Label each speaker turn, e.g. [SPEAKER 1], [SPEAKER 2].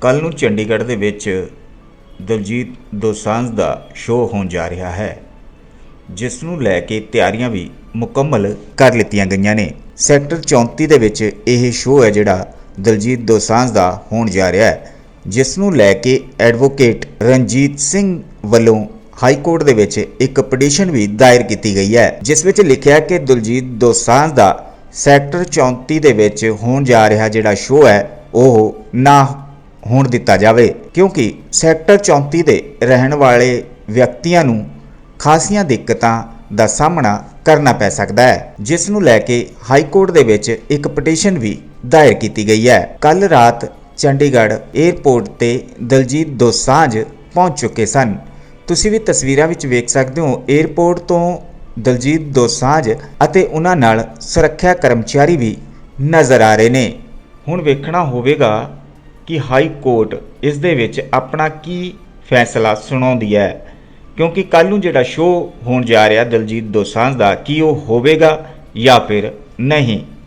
[SPEAKER 1] ਕੱਲ ਨੂੰ ਚੰਡੀਗੜ੍ਹ ਦੇ ਵਿੱਚ ਦਲਜੀਤ ਦੋਸਾਂਝ ਦਾ ਸ਼ੋਅ ਹੋਣ ਜਾ ਰਿਹਾ ਹੈ, ਜਿਸ ਨੂੰ ਲੈ ਕੇ ਤਿਆਰੀਆਂ ਵੀ ਮੁਕੰਮਲ ਕਰ ਲਿੱਤੀਆਂ ਗਈਆਂ ਨੇ। ਸੈਕਟਰ 34 ਦੇ ਵਿੱਚ ਇਹ ਸ਼ੋਅ ਹੈ ਜਿਹੜਾ ਦਲਜੀਤ ਦੋਸਾਂਝ ਦਾ ਹੋਣ ਜਾ ਰਿਹਾ ਹੈ, ਜਿਸ ਨੂੰ ਲੈ ਕੇ ਐਡਵੋਕੇਟ ਰਣਜੀਤ ਸਿੰਘ ਵੱਲੋਂ ਹਾਈ ਕੋਰਟ ਦੇ ਵਿੱਚ ਇੱਕ ਪਟੀਸ਼ਨ ਵੀ ਦਾਇਰ ਕੀਤੀ ਗਈ ਹੈ, ਜਿਸ ਵਿੱਚ ਲਿਖਿਆ ਕਿ ਦਲਜੀਤ ਦੋਸਾਂਝ ਦਾ ਸੈਕਟਰ 34 ਦੇ ਵਿੱਚ ਹੋਣ ਜਾ ਰਿਹਾ ਜਿਹੜਾ ਸ਼ੋਅ ਹੈ, ਉਹ ਨਾ ਹੋਣ ਦਿੱਤਾ ਜਾਵੇ, ਕਿਉਂਕਿ ਸੈਕਟਰ 34 ਦੇ ਰਹਿਣ ਵਾਲੇ ਵਿਅਕਤੀਆਂ ਨੂੰ ਖਾਸੀਆਂ ਦਿੱਕਤਾਂ ਦਾ ਸਾਹਮਣਾ ਕਰਨਾ ਪੈ ਸਕਦਾ ਹੈ, ਜਿਸ ਨੂੰ ਲੈ ਕੇ ਹਾਈ ਕੋਰਟ ਦੇ ਵਿੱਚ ਇੱਕ ਪਟੀਸ਼ਨ ਵੀ ਦਾਇਰ ਕੀਤੀ ਗਈ ਹੈ। ਕੱਲ ਰਾਤ ਚੰਡੀਗੜ੍ਹ 에ਅਰਪੋਰਟ ਤੇ ਦਲਜੀਤ ਦੋਸਾਂਝ ਪਹੁੰਚ ਚੁੱਕੇ ਸਨ। ਤੁਸੀਂ ਵੀ ਤਸਵੀਰਾਂ ਵਿੱਚ ਵੇਖ ਸਕਦੇ ਹੋ 에ਅਰਪੋਰਟ ਤੋਂ ਦਲਜੀਤ ਦੋਸਾਂਝ ਅਤੇ ਉਹਨਾਂ ਨਾਲ ਸੁਰੱਖਿਆ ਕਰਮਚਾਰੀ ਵੀ ਨਜ਼ਰ ਆ ਰਹੇ ਨੇ। ਹੁਣ ਵੇਖਣਾ ਹੋਵੇਗਾ ਕਿ ਹਾਈ ਕੋਰਟ ਇਸ ਦੇ ਵਿੱਚ ਆਪਣਾ ਕੀ ਫੈਸਲਾ ਸੁਣਾਉਂਦੀ ਹੈ? ਕਿਉਂਕਿ ਕੱਲ ਨੂੰ ਜਿਹੜਾ ਸ਼ੋਅ ਹੋਣ ਜਾ ਰਿਹਾ ਦਲਜੀਤ ਦੋਸਾਂਝ ਦਾ, ਕੀ ਉਹ ਹੋਵੇਗਾ ਜਾਂ ਫਿਰ ਨਹੀਂ?